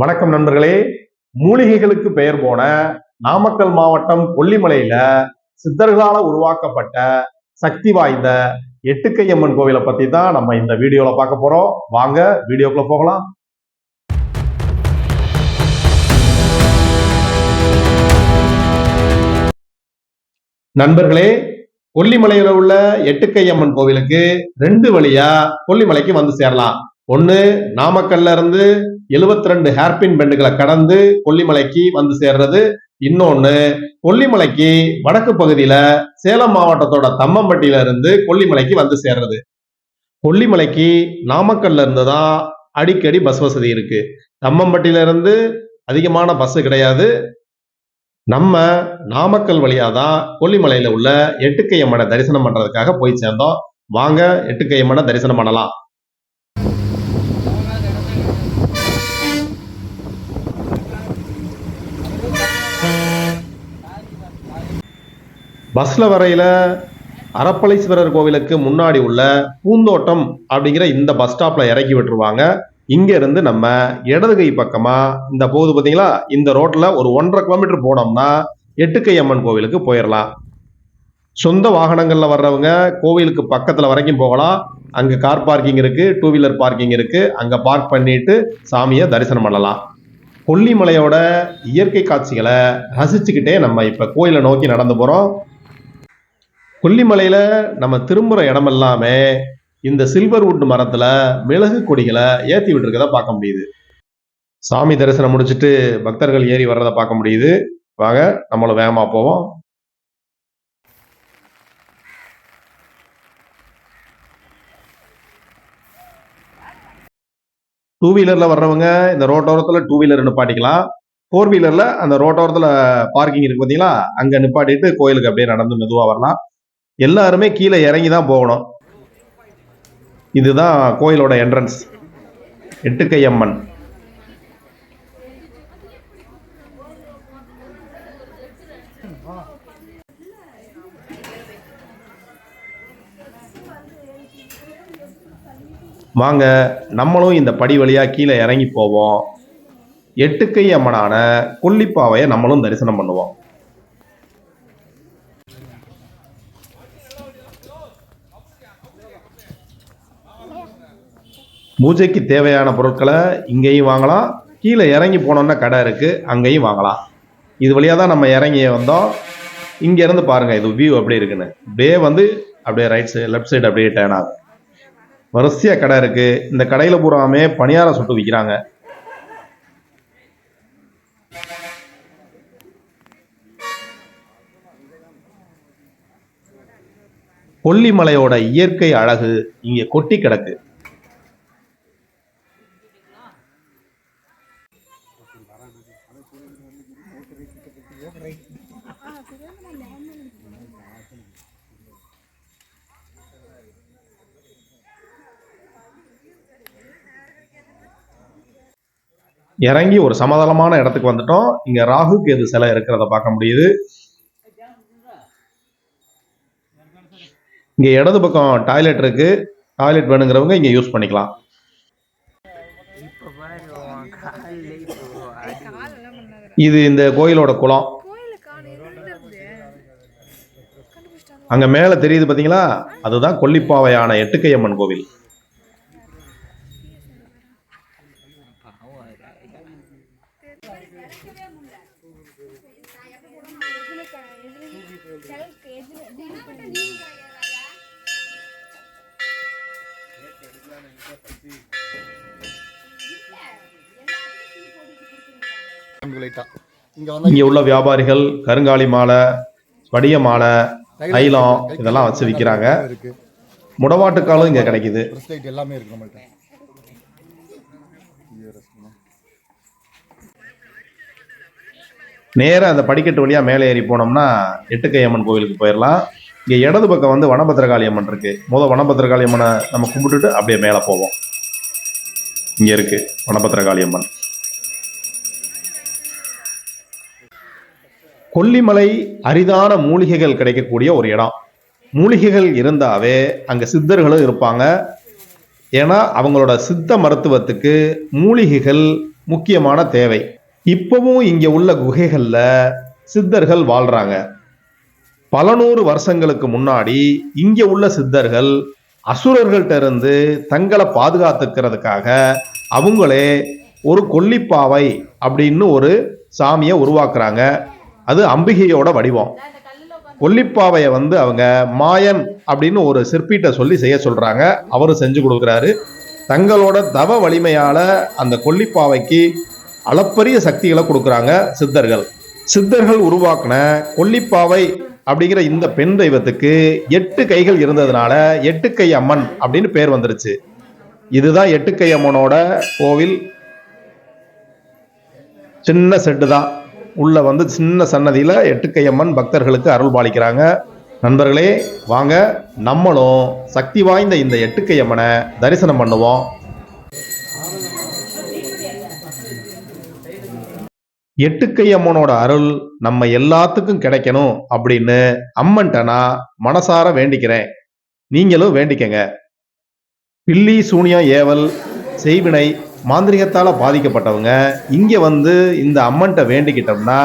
வணக்கம் நண்பர்களே. மூலிகைகளுக்கு பெயர் போன நாமக்கல் மாவட்டம் கொல்லிமலையில சித்தர்களால உருவாக்கப்பட்ட சக்தி வாய்ந்த எட்டுக்கையம்மன் கோவிலை பத்தி தான் நம்ம இந்த வீடியோல பார்க்க போறோம். வாங்க வீடியோக்குள்ள போகலாம். நண்பர்களே கொல்லிமலையில உள்ள எட்டுக்கையம்மன் கோவிலுக்கு ரெண்டு வழியா கொல்லிமலைக்கு வந்து சேரலாம். ஒன்னு நாமக்கல்ல இருந்து 72 ரெண்டு ஹேர்பின் பெண்டுகளை கடந்து கொல்லிமலைக்கு வந்து சேர்றது இன்னொன்னு கொல்லிமலைக்கு வடக்கு பகுதியில சேலம் மாவட்டத்தோட தம்மம்பட்டியில இருந்து கொல்லிமலைக்கு வந்து சேர்றது. கொல்லிமலைக்கு நாமக்கல்ல இருந்து தான் அடிக்கடி பஸ் வசதி இருக்கு. தம்மம்பட்டியில இருந்து அதிகமான பஸ் கிடையாது. நம்ம நாமக்கல் வழியா தான் கொல்லிமலையில உள்ள எட்டுக்கையம்மனை தரிசனம் பண்றதுக்காக போய் சேர்ந்தோம். வாங்க எட்டுக்கையம்மனை தரிசனம் பண்ணலாம். பஸ்ல வரையில அரப்பளீஸ்வரர் கோவிலுக்கு முன்னாடி உள்ள பூந்தோட்டம் அப்படிங்கிற இந்த பஸ் ஸ்டாப்ல இறக்கி விட்டுருவாங்க. இங்க இருந்து நம்ம இடது கை பக்கமா இந்த போகுது பாத்தீங்களா? இந்த ரோட்ல ஒரு ஒன்றரை கிலோமீட்டர் போனோம்னா எட்டுக்கை அம்மன் கோவிலுக்கு போயிடலாம் சொந்த வாகனங்கள்ல வர்றவங்க கோவிலுக்கு பக்கத்துல வரைக்கும் போகலாம். அங்க கார் பார்க்கிங் இருக்கு டூ வீலர் பார்க்கிங் இருக்கு. அங்க பார்க் பண்ணிட்டு சாமியை தரிசனம் பண்ணலாம். கொல்லிமலையோட இயற்கை காட்சிகளை ரசிச்சுக்கிட்டே நம்ம இப்ப கோயிலை நோக்கி நடந்து போறோம். கொல்லிமலையில நம்ம திரும்புற இடம் எல்லாமே இந்த சில்வர் வுட் மரத்துல மிளகு கொடிகளை ஏத்தி விட்டுருக்கத பார்க்க முடியுது. சாமி தரிசனம் முடிச்சிட்டு பக்தர்கள் ஏறி வர்றதை பார்க்க முடியுது. வாங்க நம்மளும் வேகமா போவோம். டூ வீலர்ல வர்றவங்க இந்த ரோட்டோரத்துல டூ வீலர் நிப்பாட்டிக்கலாம். ஃபோர் வீலர்ல அந்த ரோட்டோரத்துல பார்க்கிங் இருக்கு பார்த்தீங்களா அங்க நிப்பாட்டிட்டு கோயிலுக்கு அப்படியே நடந்து மெதுவா வரலாம். எல்லாருமே கீழே இறங்கி தான் போகணும். இதுதான் கோயிலோட என்ட்ரன்ஸ் எட்டுக்கை அம்மன் வாங்க நம்மளும் இந்த படி வழியாக கீழே இறங்கி போவோம். எட்டுக்கை அம்மனான கொல்லிப்பாவையை நம்மளும் தரிசனம் பண்ணுவோம். பூஜைக்கு தேவையான பொருட்களை இங்கேயும் வாங்கலாம். கீழே இறங்கி போனோன்னா கடை இருக்குது அங்கேயும் வாங்கலாம். இது வழியா தான் நம்ம இறங்கி வந்தோம். இங்கேருந்து பாருங்கள் இது வியூ அப்படி இருக்குன்னு. அப்படியே வந்து அப்படியே ரைட் சைடு லெஃப்ட் சைடு அப்படியே டேர்ன் ஆகும் வரிசையாக கடை இருக்குது இந்த கடையில் பூராமே பணியாரம் சுட்டு விற்கிறாங்க கொல்லிமலையோட இயற்கை அழகு இங்கே கொட்டி கிடக்கு. இறங்கி ஒரு சமதளமான இடத்துக்கு வந்துட்டோம். இங்க ராகு கேது சிலை இருக்கிறத பார்க்க முடியுது. இங்க இடது பக்கம் டாய்லெட் இருக்கு. டாய்லெட் வேணுங்கிறவங்க இங்க யூஸ் பண்ணிக்கலாம். இது இந்த கோயிலோட குளம். அங்கே மேலே அங்க மேல தெரியுது பாத்தீங்களா? அதுதான் கொல்லிப்பாவையான எட்டுக்கையம்மன் கோவில். இங்க வந்து இங்க உள்ள வியாபாரிகள் கருங்காலி மாலை வடிய மாலை தைலம் இதெல்லாம் வச்சு விக்கிறாங்க. இருக்கு. முடவாட்டுக்காலும் இங்க கிடைக்குது. எல்லாமே இருக்கு நம்மள்ட்ட. நேரா அந்த படிக்கட்டு வழியா மேலே ஏறி போனோம்னா எட்டுக்கை அம்மன் கோவிலுக்கு போயிடலாம். இங்க இடது பக்கம் வந்து வனபத்திரகாளி அம்மன் இருக்கு. முத வனபத்திரகாளி அம்மனை நம்ம கும்பிட்டுட்டு அப்படியே மேலே போவோம். இங்க இருக்கு வனபத்திரகாளி அம்மன். கொல்லிமலை அரிதான மூலிகைகள் கிடைக்கக்கூடிய ஒரு இடம். மூலிகைகள் இருந்தாவே அங்க சித்தர்களும் இருப்பாங்க. ஏன்னா அவங்களோட சித்த மருத்துவத்துக்கு மூலிகைகள் முக்கியமான தேவை. இப்பவும் இங்க உள்ள குகைகள்ல சித்தர்கள் வாழ்றாங்க. பல நூறு வருஷங்களுக்கு முன்னாடி இங்க உள்ள சித்தர்கள் அசுரர்கள்ட்ட இருந்து தங்களை பாதுகாத்துக்கிறதுக்காக அவங்களே ஒரு கொல்லிப்பாவை அப்படின்னு ஒரு சாமியை உருவாக்குறாங்க. அது அம்பிகையோட வடிவம். கொல்லிப்பாவையை வந்து அவங்க மாயன் அப்படின்னு ஒரு சிற்பிட்ட சொல்லி செய்ய சொல்கிறாங்க அவரு செஞ்சு கொடுக்குறாரு. தங்களோட தவ வலிமையால் அந்த கொல்லிப்பாவைக்கு அளப்பரிய சக்திகளை கொடுக்குறாங்க சித்தர்கள். சித்தர்கள் உருவாக்கின கொல்லிப்பாவை அப்படிங்கிற இந்த பெண் தெய்வத்துக்கு எட்டு கைகள் இருந்ததுனால எட்டுக்கை அம்மன் அப்படின்னு பேர் வந்துருச்சு. இதுதான் எட்டுக்கை அம்மனோட கோவில். சின்ன செட்டு தான். உள்ள வந்து சின்ன சன்னதியில எட்டுக்கை அம்மன் பக்தர்களுக்கு அருள் பாலிக்கிறாங்க. நண்பர்களே வாங்க நம்மளும் சக்தி வாய்ந்த இந்த எட்டுக்கை அம்மனை தரிசனம் பண்ணுவோம். எட்டுக்கை அம்மனோட அருள் நம்ம எல்லாத்துக்கும் கிடைக்கணும் அப்படின்னு அம்மன்ட்ட நான் மனசார வேண்டிக்கிறேன். நீங்களும் வேண்டிக்கங்க. பில்லி சூனியம் ஏவல் செய்வினை மாந்திரிகத்தால் பாதிக்கப்பட்டவங்க இங்கே வந்து இந்த அம்மன்ட்ட வேண்டிக்கிட்டோம்னா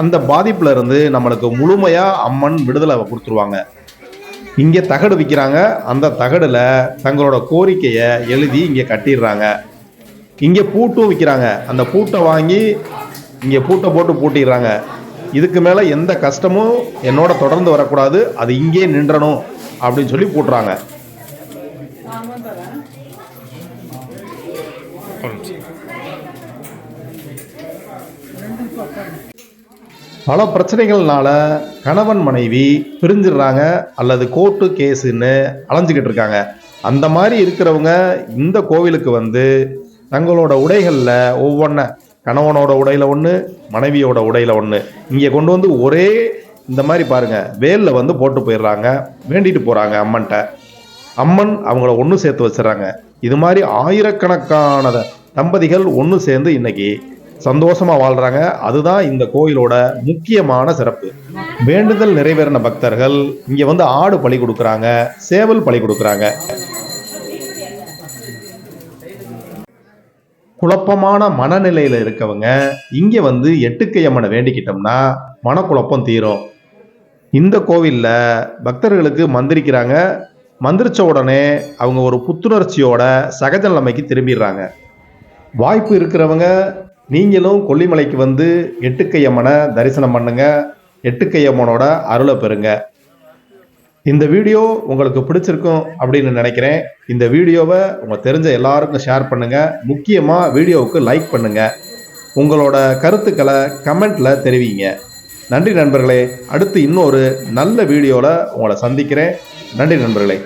அந்த பாதிப்புல இருந்து நம்மளுக்கு முழுமையாக அம்மன் விடுதலை கொடுத்துருவாங்க. இங்கே தகடு விற்கிறாங்க அந்த தகடில் தங்களோட கோரிக்கையை எழுதி இங்கே கட்டிடுறாங்க. இங்கே பூட்டும் விற்கிறாங்க அந்த பூட்டை வாங்கி இங்கே பூட்டை போட்டு பூட்டிடுறாங்க. இதுக்கு மேலே எந்த கஷ்டமும் என்னோட தொடர்ந்து வரக்கூடாது. அது இங்கே நின்றணும் அப்படின்னு சொல்லி பூட்டுறாங்க. பல பிரச்சனைகள்னால கணவன் மனைவி பிரிஞ்சிடுறாங்க அல்லது கோர்ட்டு கேஸுன்னு அலைஞ்சிக்கிட்டு இருக்காங்க. அந்த மாதிரி இருக்கிறவங்க இந்த கோவிலுக்கு வந்து தங்களோட உடைகளில் ஒவ்வொன்றை கணவனோட உடையில் ஒன்று மனைவியோட உடையில் ஒன்று இங்கே கொண்டு வந்து ஒரே இந்த மாதிரி பாருங்கள் வேலில் வந்து போட்டு போயிடுறாங்க வேண்டிட்டு போகிறாங்க அம்மன்ட்ட. அம்மன் அவங்கள ஒன்று சேர்த்து வச்சிடறாங்க. இது மாதிரி ஆயிரக்கணக்கான தம்பதிகள் ஒன்று சேர்ந்து இன்னைக்கு சந்தோஷமா வாழ்றாங்க. அதுதான் இந்த கோயிலோட முக்கியமான சிறப்பு. வேண்டுதல் நிறைவேறின பக்தர்கள் இங்க வந்து ஆடு பலி கொடுக்குறாங்க சேவல் பலி கொடுக்குறாங்க. குழப்பமான மனநிலையில இருக்கவங்க இங்க வந்து எட்டுக்கை அம்மனை வேண்டிக்கிட்டோம்னா மனக்குழப்பம் தீரும். இந்த கோவில்ல பக்தர்களுக்கு மந்திரிக்கிறாங்க மந்திரிச்ச உடனே அவங்க ஒரு புத்துணர்ச்சியோட சகஜ நிலைமைக்கு திரும்பிடுறாங்க. வாய்ப்பு இருக்கிறவங்க நீங்களும் கொல்லிமலைக்கு வந்து எட்டுக்கை அம்மனை தரிசனம் பண்ணுங்க. எட்டுக்கை அம்மனோட அருளை பெறுங்க. இந்த வீடியோ உங்களுக்கு பிடிச்சிருக்கும் அப்படின்னு நினைக்கிறேன். இந்த வீடியோவை உங்கள் தெரிஞ்ச எல்லாருக்கும் ஷேர் பண்ணுங்கள் முக்கியமாக வீடியோவுக்கு லைக் பண்ணுங்கள் உங்களோட கருத்துக்களை கமெண்ட்டில் தெரிவிங்க. நன்றி நண்பர்களே அடுத்து இன்னொரு நல்ல வீடியோவில் உங்களை சந்திக்கிறேன். நன்றி நண்பர்களே.